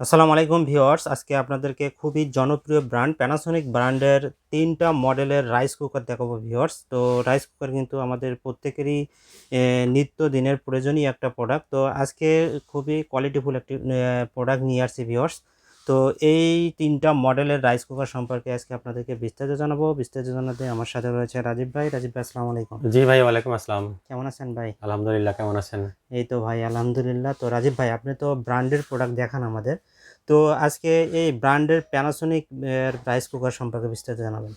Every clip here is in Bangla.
আসসালামু আলাইকুম ভিউয়ার্স, আজকে আপনাদেরকে খুবই জনপ্রিয় ব্র্যান্ড প্যানাসোনিক ব্র্যান্ডের তিনটা মডেলের রাইস কুকার দেখাবো ভিউয়ার্স। তো রাইস কুকার কিন্তু আমাদের প্রত্যেকেরই নিত্য দিনের প্রয়োজনীয় একটা প্রোডাক্ট তো আজকে খুবই কোয়ালিটিফুল একটি প্রোডাক্ট নিয়ে আসছি ভিউয়ার্স। তো এই তিনটা মডেলের রাইস কুকার সম্পর্কে আজকে আপনাদেরকে বিস্তারিত জানাব। বিস্তারিত জানাতে আমার সাথে রয়েছে রাজীব ভাই। রাজীব ভাই আসসালামু আলাইকুম। জি ভাই ওয়ালাইকুম আসসালাম। কেমন আছেন ভাই? আলহামদুলিল্লাহ কেমন আছেন? এই তো ভাই আলহামদুলিল্লাহ। তো রাজীব ভাই আপনি তো ব্র্যান্ডের প্রোডাক্ট দেখান আমাদের। তো আজকে এই ব্র্যান্ডের প্যানাসোনিক এর রাইস কুকার সম্পর্কে বিস্তারিত জানাবেন।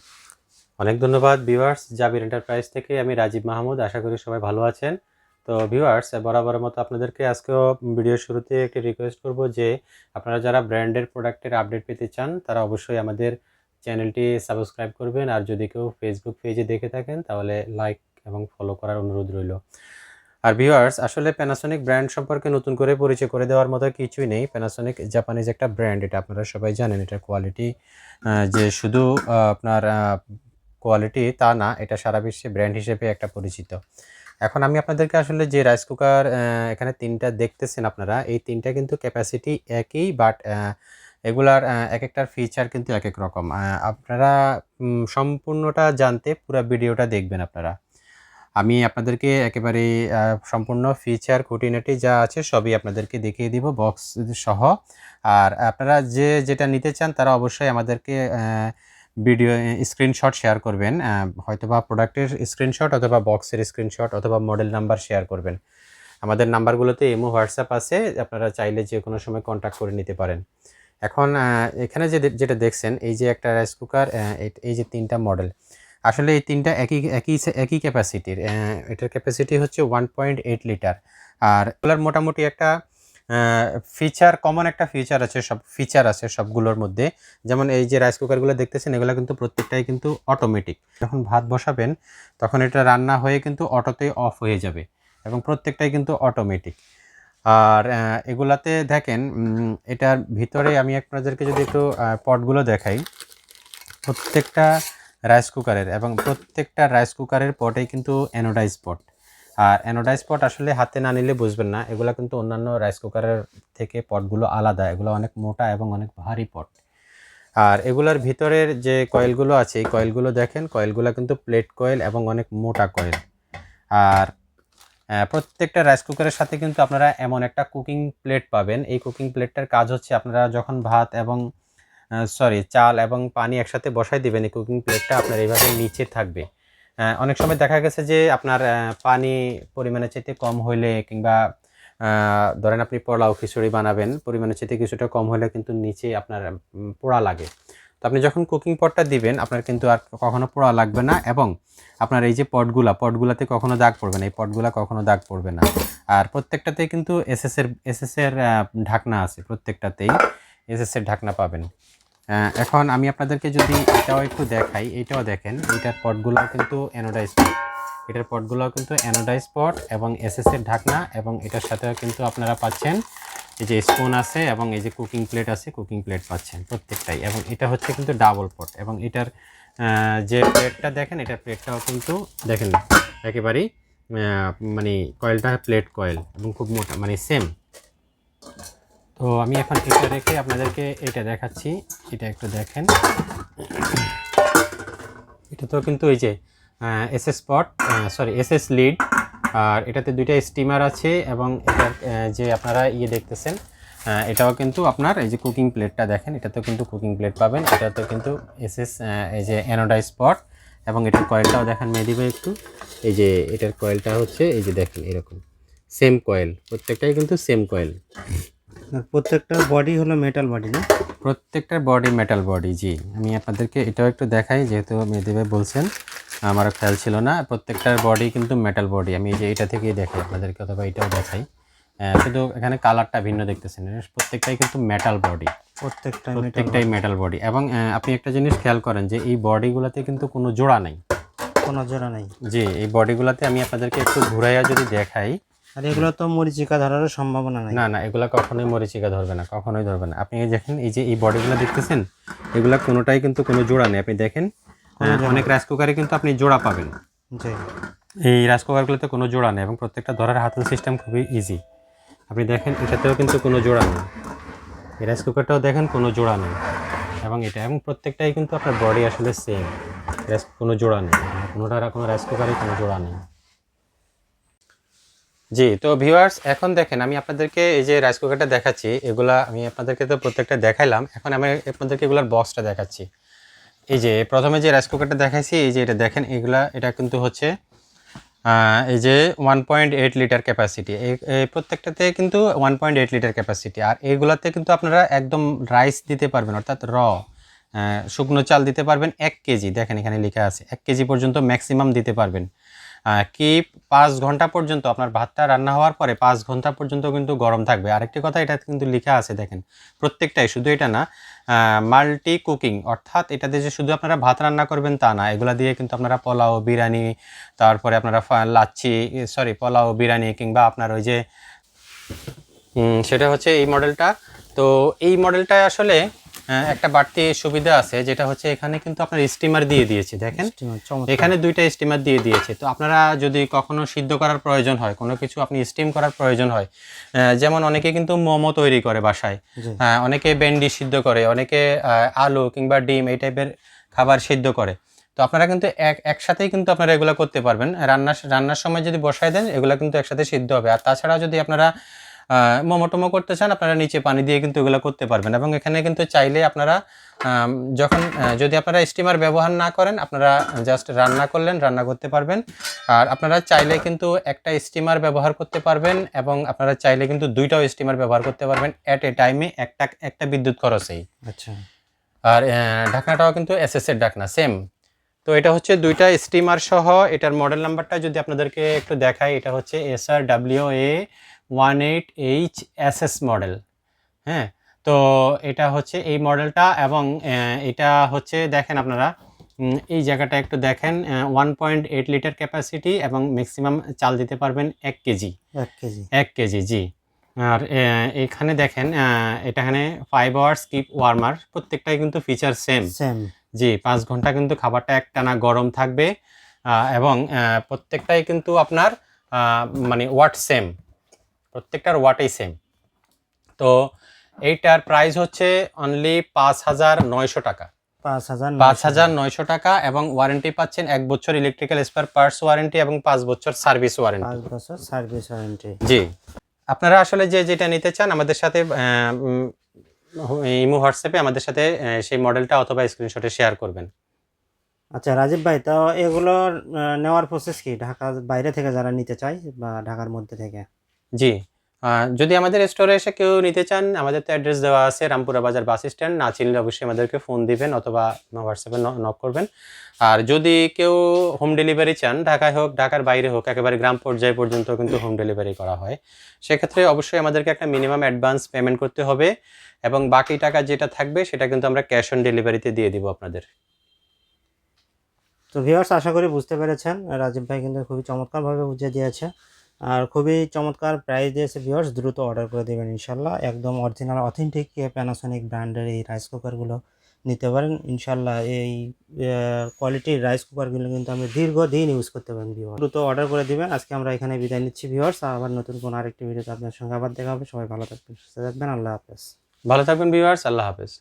অনেক ধন্যবাদ ভিউয়ার্স জাবির এন্টারপ্রাইজ থেকে। আমি রাজীব মাহমুদ আশা করি সবাই ভালো আছেন। তো ভিউয়ার্স বরাবরের মতো আপনাদেরকে আজকেও ভিডিওর শুরুতে একটি রিকোয়েস্ট করব যে, আপনারা যারা ব্র্যান্ডের প্রোডাক্টের আপডেট পেতে চান, তারা অবশ্যই আমাদের চ্যানেলটি সাবস্ক্রাইব করবেন। আর যদি কেউ ফেসবুক পেজে দেখে থাকেন, তাহলে লাইক এবং ফলো করার অনুরোধ রইল। আর ভিউয়ার্স আসলে প্যানাসোনিক ব্র্যান্ড সম্পর্কে নতুন করে পরিচয় করে দেওয়ার মতো কিছুই নেই। প্যানাসোনিক জাপানিজ একটা ব্র্যান্ড এটা আপনারা সবাই জানেন। এটার কোয়ালিটি যে শুধু আপনার কোয়ালিটি তা না, এটা সারা বিশ্বে ব্র্যান্ড হিসেবে একটা পরিচিত। এখন আমি আপনাদেরকে আসলে যে রাইস কুকার এখানে তিনটা দেখতেছেন আপনারা, এই তিনটা কিন্তু ক্যাপাসিটি একই বাট এগুলার এক একটার ফিচার কিন্তু এক এক রকম আপনারা সম্পূর্ণটা জানতে পুরো ভিডিওটা দেখবেন আপনারা। আমি আপনাদেরকে একেবারে সম্পূর্ণ ফিচার খুঁটিনাটি যা আছে সবই আপনাদেরকে দেখিয়ে দিব বক্স সহ। আর আপনারা যে, যেটা নিতে চান তারা অবশ্যই আমাদেরকে ভিডিও স্ক্রিনশট শেয়ার করবেন হয়তোবা প্রোডাক্টের স্ক্রিনশট অথবা বক্সের স্ক্রিনশট অথবা মডেল নাম্বার শেয়ার করবেন। আমাদের নাম্বারগুলোতে এমও হোয়াটসঅ্যাপ আছে, আপনারা চাইলে যে কোনো সময় কন্ট্যাক্ট করে নিতে পারেন। এখন এখানে যে যেটা দেখছেন, এই যে একটা রাইস কুকার এই যে তিনটা মডেল আসলে এই তিনটা একই একই একই ক্যাপাসিটির এটার ক্যাপাসিটি হচ্ছে ওয়ান পয়েন্ট এইট লিটার আর এগুলোর মোটামুটি একটা ফিচার কমন একটা ফিচার আছে, সব ফিচার আছে সবগুলোর মধ্যে। যেমন এই যে রাইস কুকারগুলো দেখতেছেন, এগুলো কিন্তু প্রত্যেকটাই কিন্তু অটোমেটিক যখন ভাত বসাবেন, তখন এটা রান্না হয়ে কিন্তু অটোতেই অফ হয়ে যাবে এবং প্রত্যেকটাই কিন্তু অটোমেটিক আর এগুলাতে দেখেন এটার ভিতরে আমি আপনাদেরকে যদি একটু পটগুলো দেখাই। প্রত্যেকটা রাইস কুকারের এবং প্রত্যেকটা রাইস কুকারের পটেই কিন্তু অ্যানোডাইজ পট আর অ্যানোডাইজ পট আসলে হাতে না নিলে বুঝবেন না। এগুলো কিন্তু অন্যান্য রাইস কুকারের থেকে পটগুলো আলাদা। এগুলো অনেক মোটা এবং অনেক ভারী পট আর এগুলোর ভিতরের যে কয়েলগুলো আছে, এই কয়েলগুলো দেখেন কয়েলগুলো কিন্তু প্লেট কয়েল এবং অনেক মোটা কয়েল আর প্রত্যেকটা রাইস কুকারের সাথে কিন্তু আপনারা এমন একটা কুকিং প্লেট পাবেন। এই কুকিং প্লেটটার কাজ হচ্ছে আপনারা যখন ভাত এবং সরি চাল এবং পানি একসাথে বসাই দিবেন, এই কুকিং প্লেটটা আপনার এইভাবে নিচে থাকবে। অনেক সময় দেখা গেছে যে আপনার পানি পরিমাণের চাইতে কম হইলে কিংবা ধরেন আপনি পোলাও খিচুড়ি বানাবেন পরিমাণের চাইতে কিছুটা কম হলে কিন্তু নিচে আপনার পোড়া লাগে। তো আপনি যখন কুকিং পটটা দিবেন আপনার কিন্তু আর কখনো পোড়া লাগবে না এবং আপনার এই যে পটগুলা পটগুলাতে কখনো দাগ পড়বে না এই পটগুলা কখনো দাগ পড়বে না। আর প্রত্যেকটাতেই কিন্তু এসএস এর এসএস এর আহ, ঢাকনা আছে প্রত্যেকটাতেই এসএস এর ঢাকনা পাবেন। এখন আমি আপনাদেরকে যদি এটাও একটু দেখাই, এটাও দেখেন, এটার পটগুলো কিন্তু অ্যানোডাইজ পট এটার পটগুলো কিন্তু অ্যানোডাইজ পট এবং এসএস এর ঢাকনা এবং এটার সাথেও কিন্তু আপনারা পাচ্ছেন এই যে স্পুন আছে এবং এই যে কুকিং প্লেট আছে কুকিং প্লেট পাচ্ছেন প্রত্যেকটাই। এবং এটা হচ্ছে কিন্তু ডাবল পট এবং এটার যে প্লেটটা দেখেন এটার প্লেটটাও কিন্তু দেখেন একেবারেই মানে কয়েলটা প্লেট কয়েল এবং খুব মোটা মানে সেম তো আমি এখন এটা রেখে আপনাদেরকে এটা দেখাচ্ছি। এটা একটু দেখেন। এটা তো কিন্তু এই যে S S spot sorry S S lid, আর এটাতে দুইটা স্টিমার আছে এবং এটার যে আপনারা ইয়ে দেখতেছেন এটাও কিন্তু আপনার এই যে কুকিং প্লেটটা দেখেন, এটাতেও কিন্তু কুকিং প্লেট পাবেন। এটাতেও কিন্তু এস এস এই যে অ্যানোডাইজ স্পট এবং এটার কয়েলটাও দেখেন মেদিবে একটু। এই যে এটার কয়েলটা হচ্ছে, এই যে দেখেন এরকম। সেম কয়েল প্রত্যেকটাই কিন্তু সেম কয়েল প্রত্যেকটা বডি হলো মেটাল বডি না? প্রত্যেকটার বডি মেটাল বডি জি। আমি আপনাদেরকে এটাও একটু দেখাই যেহেতু মেয়েদেবে বলছেন আমারও খেয়াল ছিল না প্রত্যেকটার বডি কিন্তু মেটাল বডি আমি যে এটা থেকেই দেখাই আপনাদেরকে অথবা এটাও দেখাই। শুধু এখানে কালারটা ভিন্ন দেখতেছেন প্রত্যেকটাই কিন্তু মেটাল বডি প্রত্যেকটা প্রত্যেকটাই মেটাল বডি এবং আপনি একটা জিনিস খেয়াল করেন যে এই বডিগুলোতে কিন্তু কোনো জোড়া নেই। কোনো জোড়া নেই। জি এই বডিগুলোতে আমি আপনাদেরকে একটু ঘুরাইয়া যদি দেখাই আর এগুলো তো মরিচিকা ধরারও সম্ভাবনা নাই। না না এগুলা কখনোই মরিচিকা ধরবে না কখনোই ধরবে না। আপনি দেখেন এই যে এই বডিগুলো দেখতেছেন এগুলা কোনোটাই কিন্তু কোনো জোড়া নেই। আপনি দেখেন অনেক রাইস কুকারে কিন্তু আপনি জোড়া পাবেন। জি। এই রাইস কুকারগুলোতে কোনো জোড়া নেই এবং প্রত্যেকটা ধরার হাতল সিস্টেম খুবই ইজি আপনি দেখেন এটাতেও কিন্তু কোনো জোড়া নেই। এই রাইস কুকারটাও দেখেন কোনো জোড়া নেই। এবং এটা এবং প্রত্যেকটাই কিন্তু আপনার বডি আসলে সেম রাইস কোনো জোড়া নেই। কোনোটার কোনো রাইস কুকারে কোনো জোড়া নেই। জি, তো ভিউয়ার্স এখন দেখেন, আমি আপনাদেরকে এই যে রাইস কুকারটা দেখাচ্ছি, এগুলা আমি আপনাদেরকে তো প্রত্যেকটা দেখাইলাম, এখন আমি আপনাদেরকে এগুলার বক্সটা দেখাচ্ছি। এই যে, প্রথমে যে রাইস কুকারটা দেখাইছি, এই যে এটা দেখেন, এগুলা, এটা কিন্তু হচ্ছে এই যে one point eight litre capacity এই প্রত্যেকটাতে কিন্তু one point eight litre capacity আর এইগুলাতে কিন্তু আপনারা একদম রাইস দিতে পারবেন, অর্থাৎ র শুকনো চাল দিতে পারবেন এক কেজি। দেখেন, এখানে লেখা আছে, এক কেজি পর্যন্ত ম্যাক্সিমাম দিতে পারবেন। কি পাঁচ ঘণ্টা পর্যন্ত আপনার ভাতটা রান্না হওয়ার পরে পাঁচ ঘণ্টা পর্যন্ত কিন্তু গরম থাকবে? আরেকটি কথা, এটা কিন্তু লেখা আছে, দেখেন। প্রত্যেকটাই, শুধু এটা না মাল্টি কুকিং, অর্থাৎ এটাতে যে শুধু আপনারা ভাত রান্না করবেন তা না, এগুলা দিয়ে কিন্তু আপনারা পোলাও, বিরিয়ানি, তারপরে আপনারা লাচ্ছি সরি পোলাও, বিরিয়ানি, কিংবা আপনার ওই যে সেটা হচ্ছে এই মডেলটা তো এই মডেলটা আসলে একটা বাড়তি সুবিধা আছে যেটা হচ্ছে এখানে কিন্তু আপনার স্টিমার দিয়ে দিয়েছে দেখেন। এখানে দুইটা স্টিমার দিয়ে দিয়েছে। তো আপনারা যদি কখনো সিদ্ধ করার প্রয়োজন হয় কোনো কিছু আপনি স্টিম করার প্রয়োজন হয় যেমন অনেকে কিন্তু মোমো তৈরি করে বাসায়। জি। অনেকে ভেন্ডি সিদ্ধ করে অনেকে আলু কিংবা ডিম এই টাইপের খাবার সিদ্ধ করে। তো আপনারা কিন্তু এক একসাথেই কিন্তু আপনারা এগুলো করতে পারবেন। রান্নার রান্নার সময় যদি বসায় দেন এগুলো কিন্তু একসাথে সিদ্ধ হবে। আর তাছাড়া যদি আপনারা আহ, মোমো টোমো করতে চান আপনারা নিচে পানি দিয়ে কিন্তু এগুলো করতে পারবেন। এবং এখানে কিন্তু চাইলে আপনারা যখন যদি আপনারা স্টিমার ব্যবহার না করেন আপনারা জাস্ট রান্না করলেন রান্না করতে পারবেন। আর আপনারা চাইলে কিন্তু একটা স্টিমার ব্যবহার করতে পারবেন এবং আপনারা চাইলে কিন্তু দুইটাও স্টিমার ব্যবহার করতে পারবেন অ্যাট এ টাইমে একটা একটা বিদ্যুৎ খরচেই। আচ্ছা। আর ঢাকনাটাও কিন্তু এসএস এর ঢাকনা সেম তো এটা হচ্ছে দুইটা স্টিমার সহ এটার মডেল নাম্বারটা যদি আপনাদেরকে একটু দেখাই এটা হচ্ছে S R W A one eight H S S model. হ্যাঁ তো এটা হচ্ছে এই মডেলটা এবং এটা হচ্ছে দেখেন আপনারা এই জায়গাটা একটু দেখেন one point eight litre capacity এবং ম্যাক্সিমাম চাল দিতে পারবেন এক কেজি। এক কেজি। এক কেজি জি। আর এখানে দেখেন আহ, এটা এখানে ফাইভ আওয়ার্স কিপ ওয়ার্মার প্রত্যেকটাই কিন্তু ফিচার সেম সেম জি পাঁচ ঘণ্টা কিন্তু খাবারটা একটানা গরম থাকবে এবং প্রত্যেকটাই কিন্তু আপনার মানে ওয়াট সেম প্রত্যেকটার ওয়াটেই সেম তো এইটার প্রাইস হচ্ছে অনলি পাঁচ হাজার নয়শো টাকা। পাঁচ হাজার নয়শো টাকা এবং ওয়ারেন্টি পাচ্ছেন এক বছর ইলেকট্রিক্যাল স্পেয়ার পার্টস ওয়ারেন্টি এবং পাঁচ বছর সার্ভিস ওয়ারেন্টি বছর সার্ভিস ওয়ারেন্টি জি। আপনারা আসলে যে যেটা নিতে চান আমাদের সাথে ইমো হোয়াটসঅ্যাপে আমাদের সাথে সেই মডেলটা অথবা স্ক্রিনশটে শেয়ার করবেন। আচ্ছা রাজীব ভাই তো এগুলো নেওয়ার প্রসেস কি? ঢাকার বাইরে থেকে যারা নিতে চায় বা ঢাকার মধ্যে থেকে? জি। যদি আমাদের স্টোরে এসে কেউ নিতে চান, আমাদের তো অ্যাড্রেস দেওয়া আছে, রামপুরা বাজার বাস স্ট্যান্ড না চিনলে অবশ্যই আমাদেরকে ফোন দিবেন অথবা হোয়াটসঅ্যাপে নক করবেন। আর যদি কেউ হোম ডেলিভারি চান, ঢাকায় হোক, ঢাকার বাইরে হোক, একেবারে গ্রাম পর্যায় পর্যন্ত কিন্তু হোম ডেলিভারি করা হয়। সেক্ষেত্রে অবশ্যই আমাদেরকে একটা মিনিমাম অ্যাডভান্স পেমেন্ট করতে হবে এবং বাকি টাকা যেটা থাকবে, সেটা কিন্তু আমরা ক্যাশ অন ডেলিভারিতে দিয়ে দিব আপনাদের। তো ভিউয়ার্স আশা করি বুঝতে পেরেছেন। রাজীব ভাই কিন্তু খুবই চমৎকারভাবে বুঝিয়ে দিয়েছে। আর খুবই চমৎকার প্রাইস দিয়েছে ভিওর্স দ্রুত অর্ডার করে দেবেন ইনশাল্লাহ। একদম অরিজিনাল অথেন্টিক প্যানাসোনিক ব্র্যান্ডের এই রাইস কুকারগুলো নিতে পারেন। ইনশাল্লাহ এই কোয়ালিটির রাইস কুকারগুলো কিন্তু আপনি দীর্ঘদিন ইউজ করতে পারেন ভিউয়ার দ্রুত অর্ডার করে দিবেন। আজকে আমরা এখানে বিদায় নিচ্ছি ভিউয়ার্স আবার নতুন কোনো আরেকটি ভিডিওতে আপনার সঙ্গে আবার দেখা হবে। সবাই ভালো থাকবেন, সুস্থ থাকবেন। আল্লাহ হাফেজ। ভালো থাকবেন ভিউয়ার্স আল্লাহ হাফেজ।